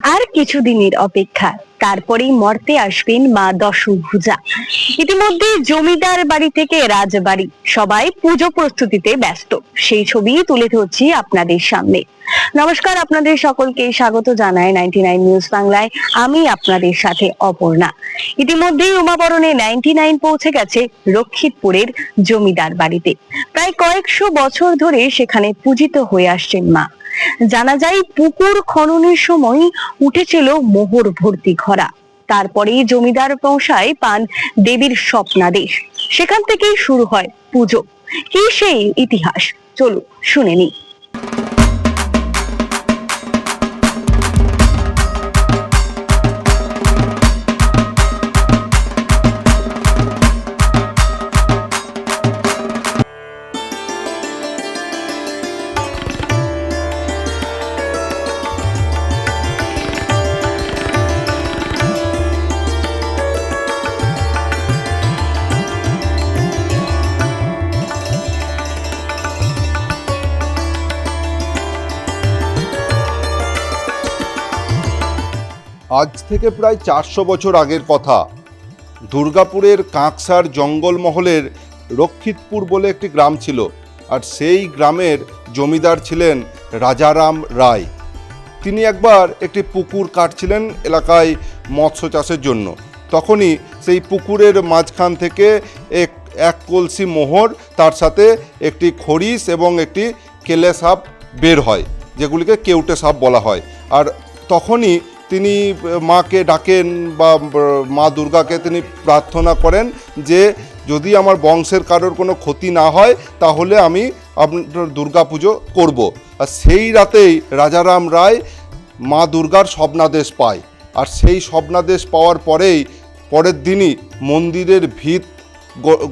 আর কিছুদিনের অপেক্ষা। তারপরেই মর্তে আসবেন মা দশভুজা ইতিমধ্যে জমিদার বাড়ি থেকে রাজবাড়ি। সবাই পুজো প্রস্তুতিতে ব্যস্ত। সেই ছবি তুলে ধরছি আপনাদের সামনে। নমস্কার আপনাদের সকলকে। স্বাগত জানায় নাইনটি নাইন নিউজ বাংলায়। আমি আপনাদের সাথে অপর্ণা। ইতিমধ্যেই উমাবরণে নাইনটি নাইন পৌঁছে গেছে রক্ষিতপুরের জমিদার বাড়িতে। প্রায় কয়েকশো বছর ধরে সেখানে পূজিত হয়ে আসছেন মা। জানা যায় পুকুর খননের সময় উঠেছিল মোহর ভর্তি ঘরা। তারপরে জমিদার মশাই পান দেবীর স্বপ্নাদেশ। সেখান থেকেই শুরু হয় পুজো। কি সেই ইতিহাস? চলুন শুনে নি আজ থেকে প্রায় চারশো বছর আগের কথা। দুর্গাপুরের কাঁকসার জঙ্গলমহলের রক্ষিতপুর বলে একটি গ্রাম ছিল, আর সেই গ্রামের জমিদার ছিলেন রাজারাম রায়। তিনি একবার একটি পুকুর কাটছিলেন এলাকায় মৎস্য চাষের জন্য। তখনই সেই পুকুরের মাঝখান থেকে এক এক কলসি মোহর, তার সাথে একটি খরিস এবং একটি কেলে সাপ বের হয়, যেগুলিকে কেউটে সাপ বলা হয়। আর তখনই তিনি মাকে ডাকেন বা মা দুর্গাকে তিনি প্রার্থনা করেন যে যদি আমার বংশের কারোর কোনো ক্ষতি না হয়, তাহলে আমি আপনার দুর্গা পুজো করব। আর সেই রাতেই রাজারাম রায় মা দুর্গার স্বপ্নাদেশ পায়। আর সেই স্বপ্নাদেশ পাওয়ার পরেই পরের দিনই মন্দিরের ভিত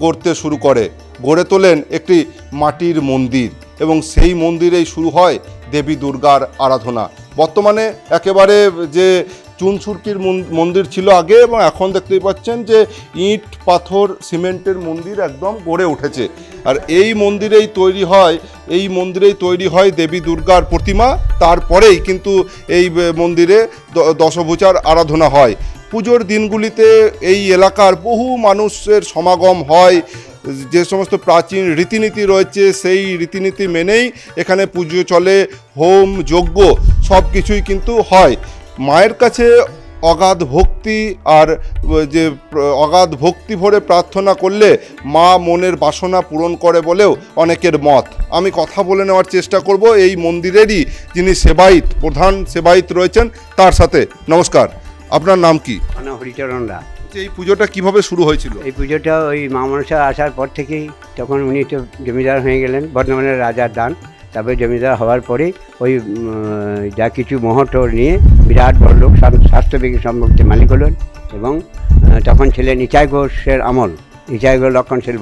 গড়তে শুরু করে। গড়ে তোলেন একটি মাটির মন্দির এবং সেই মন্দিরেই শুরু হয় দেবী দুর্গার আরাধনা। বর্তমানে একেবারে যে চুনসুরকির মন- মন্দির ছিল আগে এবং এখন দেখতেই পাচ্ছেন যে ইট, পাথর, সিমেন্টের মন্দির একদম গড়ে উঠেছে। আর এই মন্দিরেই তৈরি হয়, এই মন্দিরেই তৈরি হয় দেবী দুর্গার প্রতিমা, তারপরেই কিন্তু এই মন্দিরে দশভূজার আরাধনা হয়। পুজোর দিনগুলিতে এই এলাকার বহু মানুষের সমাগম হয় যে সমস্ত প্রাচীন রীতিনীতি রয়েছে, সেই রীতিনীতি মেনেই এখানে পুজো চলে, হোম, যজ্ঞ সব কিছুই কিন্তু হয়। মায়ের কাছে অগাধ ভক্তি আর যে অগাধ ভক্তি ভরে প্রার্থনা করলে মা মনের বাসনা পূরণ করে বলেও অনেকের মত। আমি কথা বলে নেওয়ার চেষ্টা করব, এই মন্দিরেরই যিনি সেবায়িত, প্রধান সেবায়িত রয়েছেন, তার সাথে নমস্কার। আপনার নাম কি? হরিচরণ রায়। যে এই পুজোটা কীভাবে শুরু হয়েছিল? এই পুজোটা ওই মা মনসা আসার পর থেকেই তখন উনি তো জমিদার হয়ে গেলেন, বর্ধমানের রাজার দান, তারপরে জমিদার হওয়ার পরে ওই যা কিছু মোহটর নিয়ে বিরাট বড় লোক স্বা- স্বাস্থ্যবিজ্ঞান সম্পর্কে মালিক হলেন এবং তখন ছিলেন ইচাই ঘোষের আমল, ইচাই ঘোষ, লক্ষণ সেন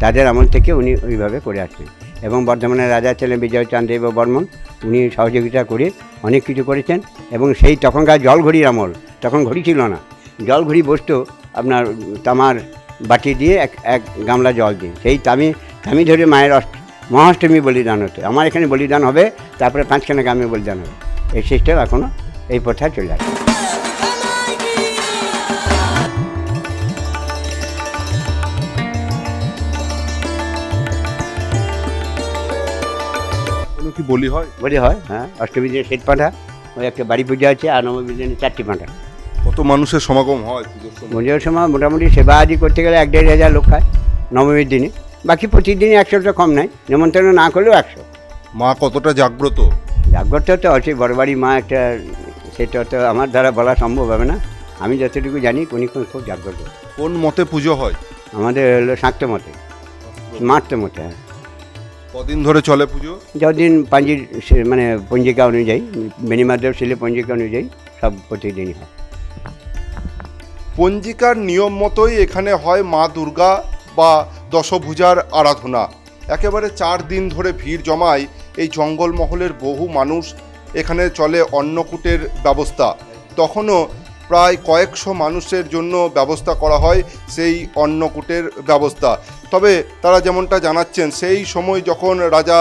তাদের আমল থেকে উনি ওইভাবে করে আসছেন। এবং বর্ধমানের রাজা ছিলেন বিজয়চাঁদ দেব বর্মন, উনি সহযোগিতা করে অনেক কিছু করেছেন এবং সেই তখনকার জলঘড়ির আমল তখন ঘড়ি ছিল না। জলঘড়ি বসতো আপনার তামার বাটি দিয়ে এক এক গামলা জল দিয়ে। সেই তামি তামি ধরে মায়ের অষ্ট মহাষ্টমী বলিদান হতো। আমার এখানে বলিদান হবে তারপরে পাঁচখানা গ্রামে বলিদান হবে। এই সিস্টেম এখনও এই প্রথা চলে আসে। কি বলি হয়? বলি হয় হ্যাঁ। অষ্টমী দিনে শেষ পাঁঠা ওই একটা বাড়ি পূজা আছে আর নবমী দিনে চারটি পাঁঠা। কত মানুষের সমাগম হয় পুজোর সময়? পুজোর সময় মোটামুটি সেবা আদি করতে গেলে এক দেড় হাজার লোক খায় নবমীর দিনে। বাকি প্রতিদিনই একশোটা কম নাই নেমন্তন্ন না করলেও একশো। মা কতটা জাগ্রত? জাগ্রত তো আছে বড়বাড়ি মা একটা সেটা তো আমার দ্বারা বলা সম্ভব হবে না। আমি যতটুকু জানি উনি খুব খুব জাগ্রত। কোন মতে পুজো হয়? আমাদের হলো শাক্ত মতে। মারতে মতে হ্যাঁ। কদিন ধরে চলে পুজো? যতদিন পাঞ্জির মানে পঞ্জিকা অনুযায়ী বেনিমাদেব শিলে পঞ্জিকা অনুযায়ী সব প্রতিদিনই হয়। পঞ্জিকার নিয়ম মতোই এখানে হয় মা দুর্গা বা দশভূজার আরাধনা। একেবারে চার দিন ধরে ভিড় জমায় এই জঙ্গলমহলের বহু মানুষ এখানে চলে অন্নকূটের ব্যবস্থা। তখনও প্রায় কয়েকশো মানুষের জন্য ব্যবস্থা করা হয় সেই অন্নকূটের ব্যবস্থা। তবে তারা যেমনটা জানাচ্ছেন, সেই সময় যখন রাজা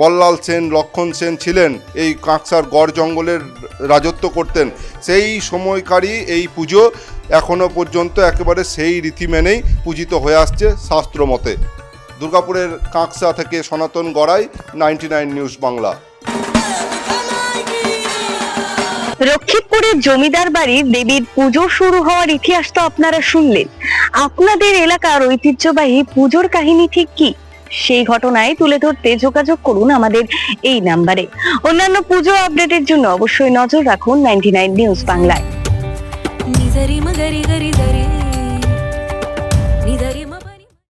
বল্লাল সেন, লক্ষণ সেন ছিলেন, এই কাঁকসার গড় জঙ্গলের রাজত্ব করতেন, সেই সময়কারই এই পুজো এখনও পর্যন্ত একেবারে সেই রীতি মেনেই পূজিত হয়ে আসছে শাস্ত্র মতে। দুর্গাপুরের কাঁকসা থেকে সনাতন গড়াই, নাইনটি নিউজ বাংলা। রক্ষিতপুরের জমিদার বাড়ির দেবীর পুজো শুরু হওয়ার ইতিহাস তো আপনারা শুনলেন। আপনাদের এলাকার ঐতিহ্যবাহী পুজোর কাহিনী ঠিক কি? সেই ঘটনায় তুলে ধরতে যোগাযোগ করুন আমাদের এই নাম্বারে। অন্যান্য পুজো আপডেটের জন্য অবশ্যই নজর রাখুন নাইনটি নিউজ বাংলায়।